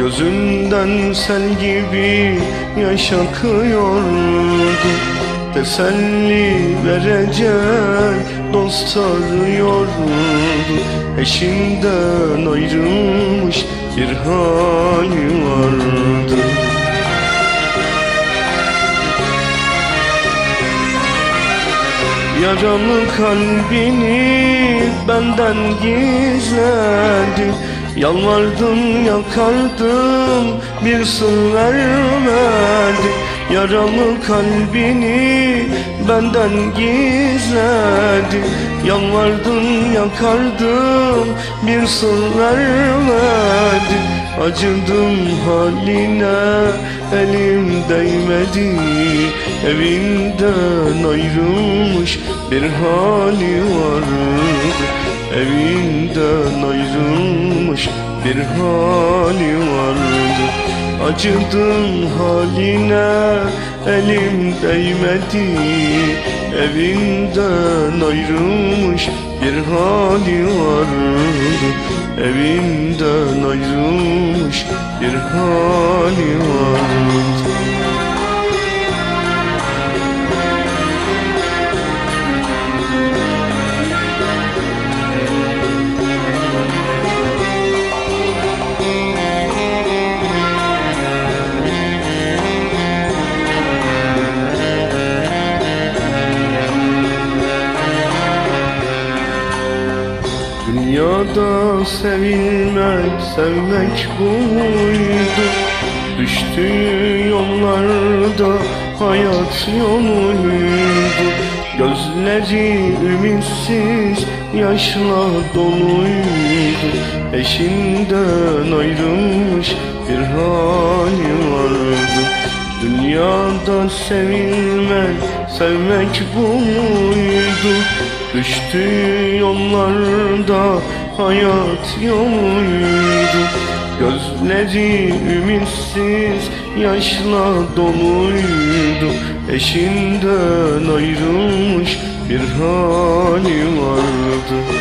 Gözünden sel gibi yaş akıyordu Teselli verecek dost arıyordu Eşinden ayrılmış bir hali vardı. Yaralı kalbini benden gizledi Yalvardım yakardım bir sır vermedi Yaralı kalbini benden gizledi Yalvardım yakardım bir sır vermedi Acıdım haline elim değmedi. Evinden ayrılmış bir hali vardı. Evinden ayrılmış bir hali vardı. Acıdım haline. Elim değmedi. Evinden ayrılmış bir hali vardı. Evinden ayrılmış bir hali vardı Dünyada sevilmek, sevmek buydu. Düştüğü yollarda hayat yoluydu. Gözleri ümitsiz yaşla doluydu. Eşinden ayrılmış bir hali vardı. Dünyada sevilmek, sevmek buydu Düştüğü yollarda hayat yoluydu. Gözleri ümitsiz yaşla doluydu. Eşinden ayrılmış bir hali vardı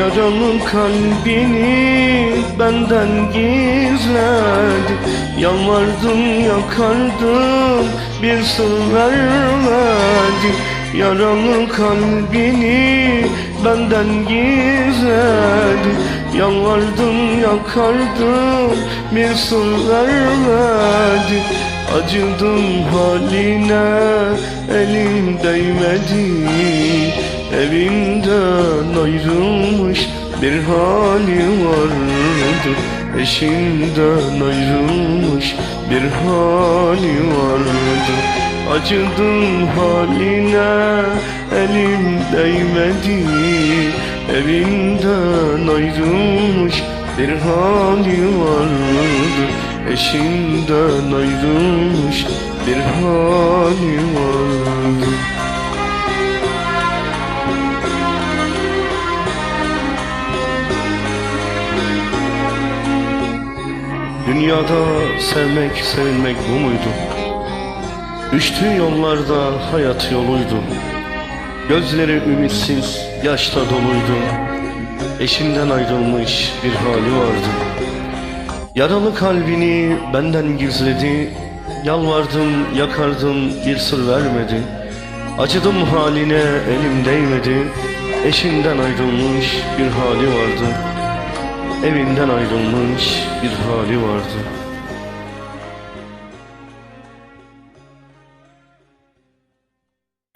Yaralı kalbini benden gizledi. Yalvardım yakardım bir sır vermedi. Yaralı kalbini benden gizledi. Yalvardım yakardım bir sır vermedi. Acıdım haline elim değmedi. Evinden ayrılmış bir hali vardı Eşinden ayrılmış bir hali vardı Acıdım haline elim değmedi Evinden ayrılmış bir hali vardı Eşinden ayrılmış bir hali vardı Dünyada sevmek, sevilmek bu muydu? Düştüğü yollarda hayat yoluydu. Gözleri ümitsiz, yaşla doluydu. Eşinden ayrılmış bir hali vardı. Yaralı kalbini benden gizledi. Yalvardım, yakardım, bir sır vermedi. Acıdım haline, elim değmedi. Eşinden ayrılmış bir hali vardı Evinden ayrılmış bir hali vardı